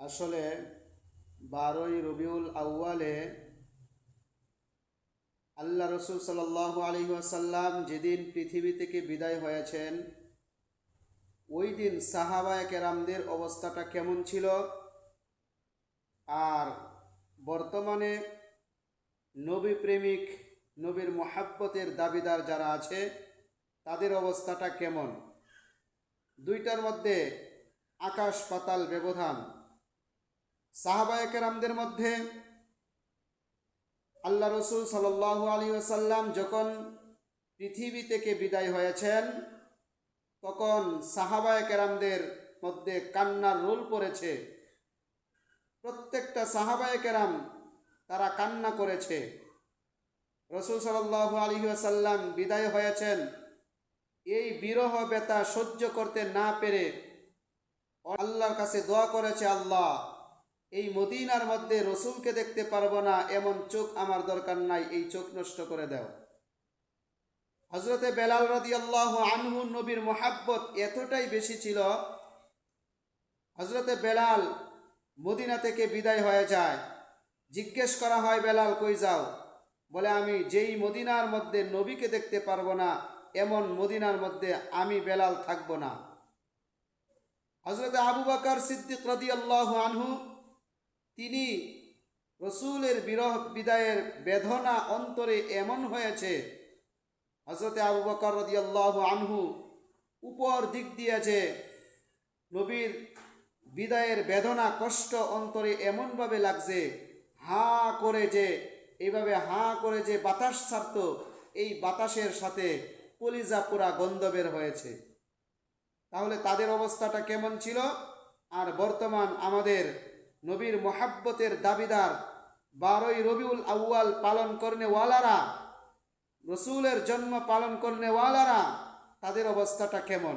আসলে বারোই রবিউল আউয়ালে আল্লাহ রসুল সাল্লাহ আলী আসাল্লাম যেদিন পৃথিবী থেকে বিদায় হয়েছেন, ওই দিন সাহাবায় কেরামদের অবস্থাটা কেমন ছিল? আর বর্তমানে নবী প্রেমিক, নবীর মোহাব্বতের দাবিদার যারা আছে, তাদের অবস্থাটা কেমন? দুইটার মধ্যে আকাশ পাতাল ব্যবধান। সাহাবায় কেরামদের মধ্যে আল্লাহ রসুল সাল্লাহ আলী আসাল্লাম যখন পৃথিবী থেকে বিদায় হয়েছেন, তখন সাহাবায় কেরামদের মধ্যে কান্নার রোল পড়েছে। প্রত্যেকটা সাহাবায় কেরাম তারা কান্না করেছে। রসুল সাল্লাহ আলী আসাল্লাম বিদায় হয়েছেন। এই বিরহ ব্যথা সহ্য করতে না পেরে আল্লাহর কাছে দোয়া করেছে আল্লাহ এই মদিনার মধ্যে রসুলকে দেখতে পারব না, এমন চোখ আমার দরকার নাই, এই চোখ নষ্ট করে দাও। হজরতে বেলাল রদি আল্লাহ আনহু নবীর মোহাব্বত এতটাই বেশি ছিল হজরতে বেলাল মদিনা থেকে বিদায় হয়ে যায়। জিজ্ঞেস করা হয়, বেলাল, কই যাও? বলে, আমি যেই মদিনার মধ্যে নবীকে দেখতে পারব না, এমন মদিনার মধ্যে আমি বেলাল থাকব না। হজরত আবু বাকর সিদ্দিক রদি আল্লাহ আনহু তিনি রসুলের বিরহ, বিদায়ের বেদনা অন্তরে এমন হয়েছে হজরতে আবু বকর রদি আল্লাহ আনহু উপর দিক দিয়েছে, নবীর বিদায়ের বেদনা কষ্ট অন্তরে এমনভাবে লাগছে, হাঁ করে যে এইভাবে হাঁ করে যে বাতাস ছাড়ত, এই বাতাসের সাথে কলিজা পুরা গন্ধ বের হয়েছে। তাহলে তাদের অবস্থাটা কেমন ছিল? আর বর্তমান আমাদের নবীর মোহাব্বতের দাবিদার বারোই রবিউল আউ্য়াল পালন করনেওয়ালারা, রসুলের জন্ম পালন করনেওয়ালারা, তাদের অবস্থাটা কেমন?